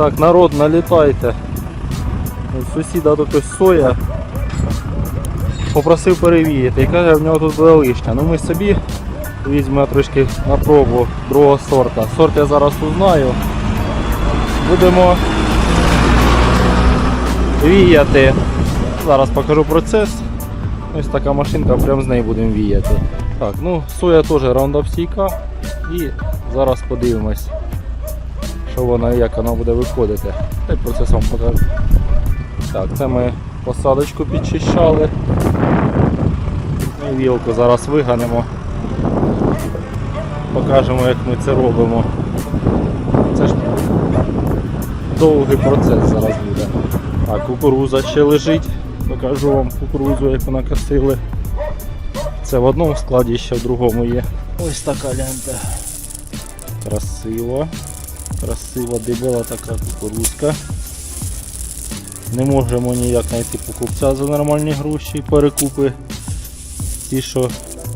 Так, народ, налітайте. Сусіда тут соя. Попросив перевіяти і каже, в нього тут буде. Ну ми собі візьмемо трошки на пробу другого сорта. Сорт я зараз узнаю. Будемо віяти. Зараз покажу процес. Ось така машинка, прямо з неї будемо віяти. Так, ну соя теж раундап стійка. І зараз подивимось, що вона як вона буде виходити. Та й процес вам покажу. Так, це ми посадочку підчищали. Ну, і вілку зараз виганемо. Покажемо, як ми це робимо. Це ж довгий процес зараз буде. Так, кукуруза ще лежить. Покажу вам кукурузу, як вона косили. Це в одному складі, ще в другому є. Ось така лента. Красиво. Красива дебела така кукурузка. Не можемо ніяк знайти покупця за нормальні гроші, перекупи. Ті, що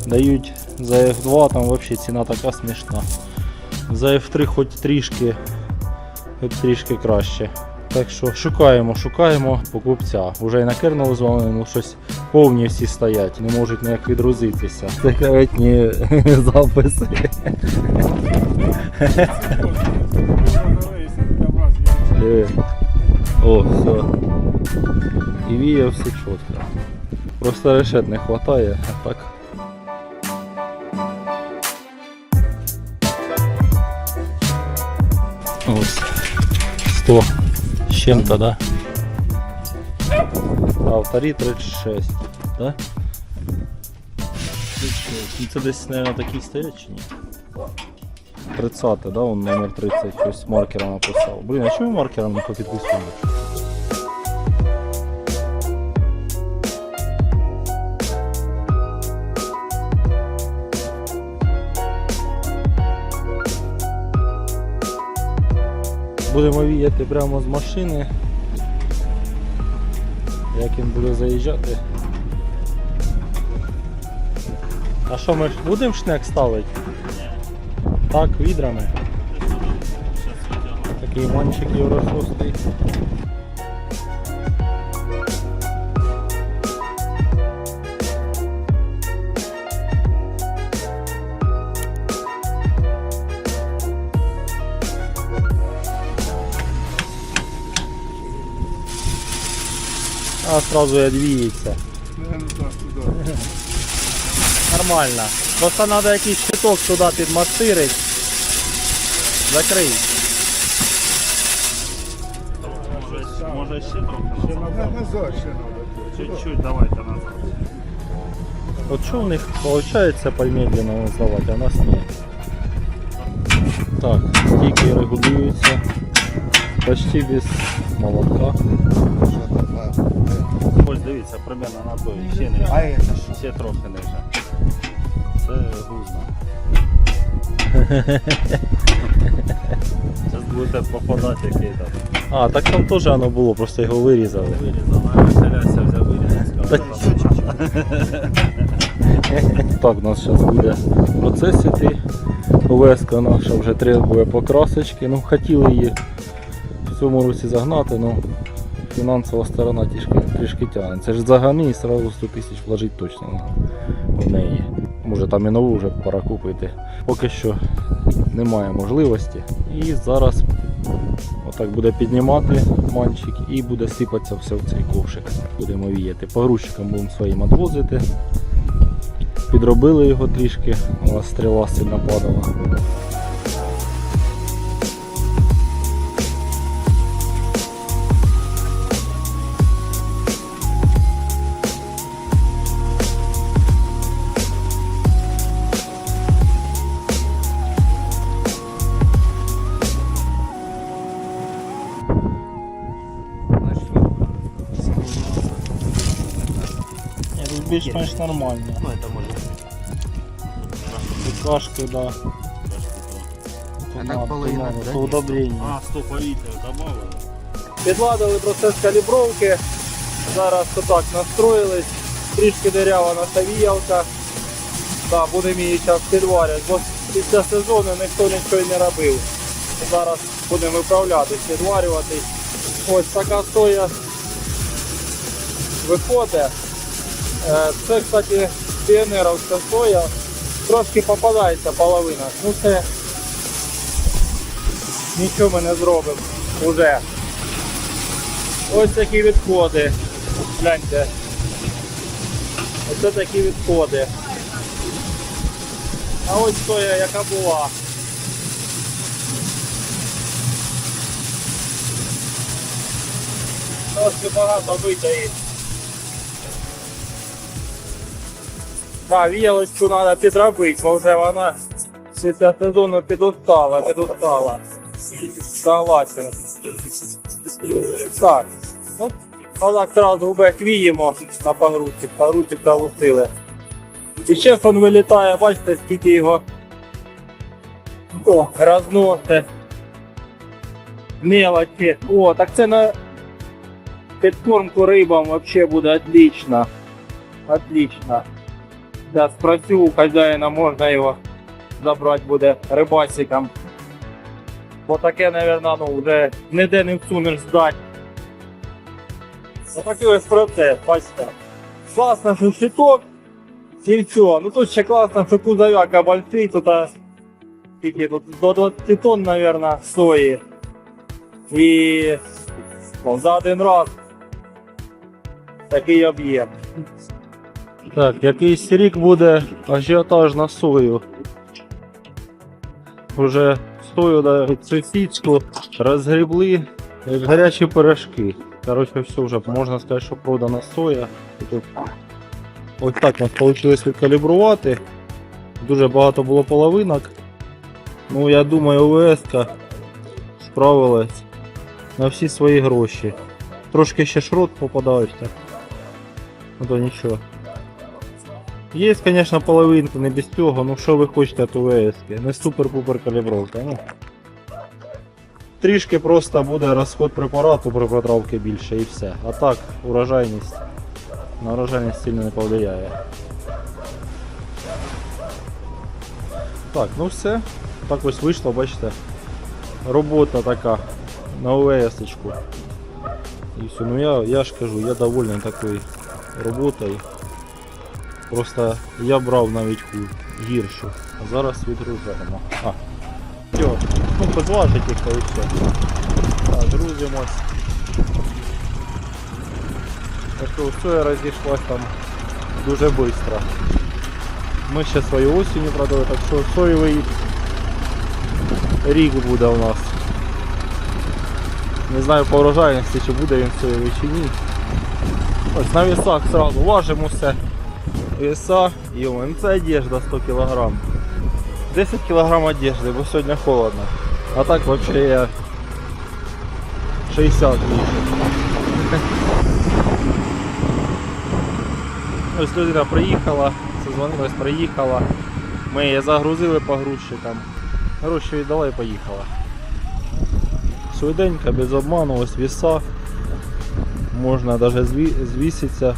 дають за F2, там взагалі ціна така смішна. За F3 хоч трішки, хоч трішки краще. Так що шукаємо, шукаємо покупця. Уже і на кернел дзвонили, ну щось повні всі стоять, не можуть ніяк відрузитися. Секретні записи. Диви. О, все. І віє все чітко. Просто решет не вистачає, а так. Ось. 100 з чим-то, да? А вторі 36, да? 36. Ну це десь, мабуть, такі стоять чи ні? 30, да, он номер 30, щось маркером написав. Блін, а чому маркером не попідписуємо? Будемо віяти прямо з машини. Як він буде заїжджати. А що ми будемо шнек ставити? Так, відрами. Такий манчик євро 6. А сразу и двіється. Нормально. Просто треба якийсь щиток туди підмастирити. Закрий. Може ще трохи назад? Надо. Чуть-чуть давайте назад. От що в них виходить помедленно здавати, а у нас ні. Так, стійки регулюються. Почти без молотка. Ось дивіться, примерно на той. Ще не А це що? ще трохи ниже. Це гузно. Зараз будете попадати який там. А, так там теж воно було, просто його вирізали. Вирізано, а веселяся взяв вирізав. Так, у нас зараз буде процес іти. Овеска наша вже требує покрасочки. Ну, хотіли її в цьому році загнати, але фінансова сторона трішки, трішки тягне. Це ж загани і одразу 100 тисяч вложити точно в неї. Може там і нову вже пора купити. Поки що немає можливості. І зараз отак буде піднімати манчик і буде сипатися все в цей ковшик. Будемо віяти. Погрузчикам будемо своїм відвозити. Підробили його трішки, у нас стріла сильно падала. Більш-менш нормально. Ну, це може. Кашки, да. А так половина, да, По удобренню. А, стоп, повітря добавили. Підладили процес калібровки. Зараз отак настроїлись. Трішки дерява наша віялка. Да, будемо її зараз підварювати, бо після сезону ніхто нічого й не робив. Зараз будемо виправляти, відварювати. Ось така соя виходить. Е, Це, кстати, піонеровська соя. Трошки попадається половина. Ну це нічого ми не зробимо уже. Ось такі відходи. Гляньте. Оце такі відходи. А ось соя, яка була. Трошки багато витаї. Так, віялочку треба підробити, бо вже вона після сезону підустала, підустала. Согласен. Так. Ну, отак одразу губек віємо на погрузці, погрузці залусили. І ще він вилітає, бачите, скільки його о, розносить. Мелочі. О, так це на підкормку рибам вообще буде отлично. Отлично. Зараз спросю у хазяїна, можна його забрати буде рибасиком. Бо таке, мабуть, ну, вже ніде не всунеш здати. Отакий ось процес, бачите. Класно, що щиток, і все. Ну тут ще класно, що кузовяка большой, тут скільки тут до 20 тонн, мабуть, сої. І ну, за один раз такий об'єм. Так, якийсь рік буде ажіотаж на сою. Уже сою да, сусідську розгрібли як гарячі пирожки. Коротше, все вже можна сказати, що продана соя. Тут ось так нас вийшло відкалібрувати. Дуже багато було половинок. Ну, я думаю, ОВС справилась на всі свої гроші. Трошки ще шрот попадався. Ну то нічого. Є, звісно, половинки, не без цього, ну що ви хочете від ОВС? Не супер-пупер калібровка. Ну. Трішки просто буде розход препарату при протравці більше і все. А так, урожайність. На урожайність сильно не повлияє. Так, ну все. Так ось вийшло, бачите. Робота така на ОВС-очку. І все, ну я, я ж кажу, я довольний такою роботою. Просто я брав навіть ху гіршу. А зараз відгружаємо. А. Все, ну позважить їх і все. Так, грузимось. Так що соя розійшлась там дуже швидко. Ми ще свою осінню продали, так що соєвий рік буде у нас. Не знаю по врожайності, чи буде він соєвий чи ні. Ось на весах сразу важимо все. Веса, ну це одежда 100 кг. 10 кг одежди, бо сьогодні холодно. А так вообще я 60 вішаю. Ось людина приїхала, созвонилась, приїхала. Ми її загрузили погрузчикам. Гроші віддала і поїхала. Швиденько, без обману, ось віса. Можна навіть звіситися.